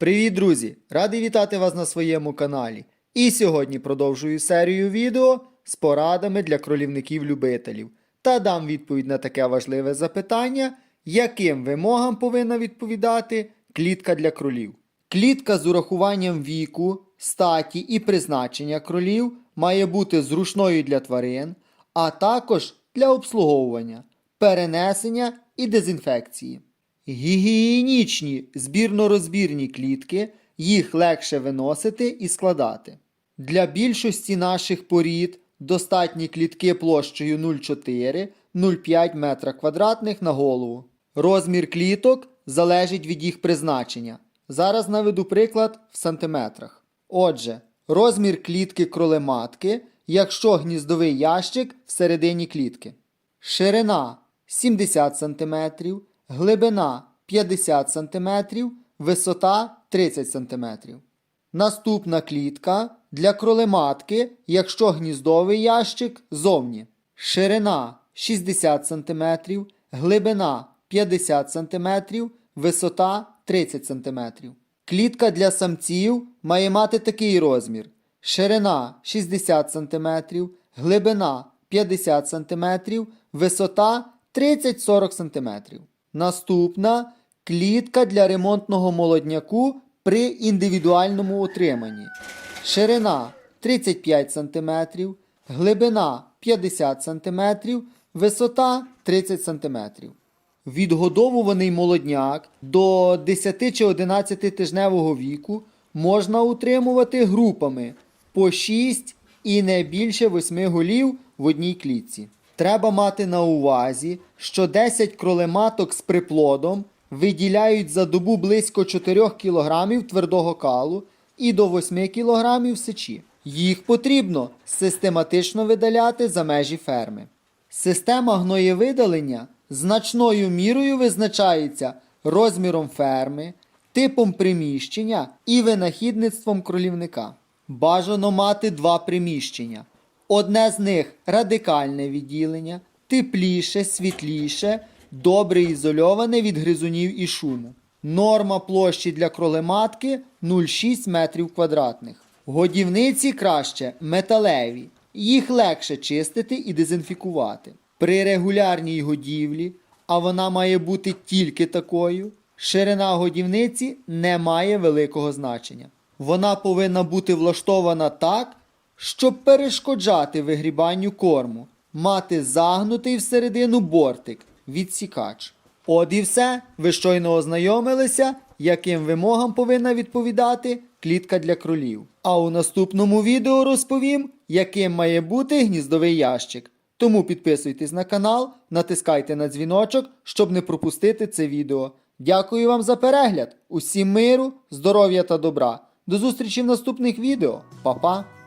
Привіт, друзі! Радий вітати вас на своєму каналі. І сьогодні продовжую серію відео з порадами для кролівників-любителів та дам відповідь на таке важливе запитання, яким вимогам повинна відповідати клітка для кролів. Клітка з урахуванням віку, статі і призначення кролів має бути зручною для тварин, а також для обслуговування, перенесення і дезінфекції. Гігієнічні збірно-розбірні клітки їх легше виносити і складати. Для більшості наших порід достатні клітки площею 0,4-0,5 метра квадратних на голову. Розмір кліток залежить від їх призначення. Зараз наведу приклад в сантиметрах. Отже, розмір клітки кролематки, якщо гніздовий ящик всередині клітки. Ширина 70 см, глибина 50 см, висота 30 см. Наступна клітка для кролематки, якщо гніздовий ящик зовні. Ширина 60 см, глибина 50 см, висота 30 см. Клітка для самців має мати такий розмір: ширина 60 см, глибина 50 см, висота 30-40 см. Наступна клітка для ремонтного молодняку при індивідуальному утриманні. Ширина 35 см, глибина 50 см, висота 30 см. Відгодовуваний молодняк до 10 чи 11 тижневого віку можна утримувати групами по 6 і не більше 8 голів в одній клітці. Треба мати на увазі, що 10 кролематок з приплодом виділяють за добу близько 4 кг твердого калу і до 8 кг сечі. Їх потрібно систематично видаляти за межі ферми. Система гноєвидалення значною мірою визначається розміром ферми, типом приміщення і винахідництвом кролівника. Бажано мати два приміщення. Одне з них радикальне відділення, тепліше, світліше, добре ізольоване від гризунів і шуму. Норма площі для кролематки 0,6 метрів квадратних. Годівниці краще металеві, їх легше чистити і дезінфікувати. При регулярній годівлі, а вона має бути тільки такою, ширина годівниці не має великого значення. Вона повинна бути влаштована так, щоб перешкоджати вигрібанню корму, мати загнутий всередину бортик, відсікач. От і все, ви щойно ознайомилися, яким вимогам повинна відповідати клітка для кролів. А у наступному відео розповім, яким має бути гніздовий ящик. Тому підписуйтесь на канал, натискайте на дзвіночок, щоб не пропустити це відео. Дякую вам за перегляд! Усім миру, здоров'я та добра! До зустрічі в наступних відео. Па-па!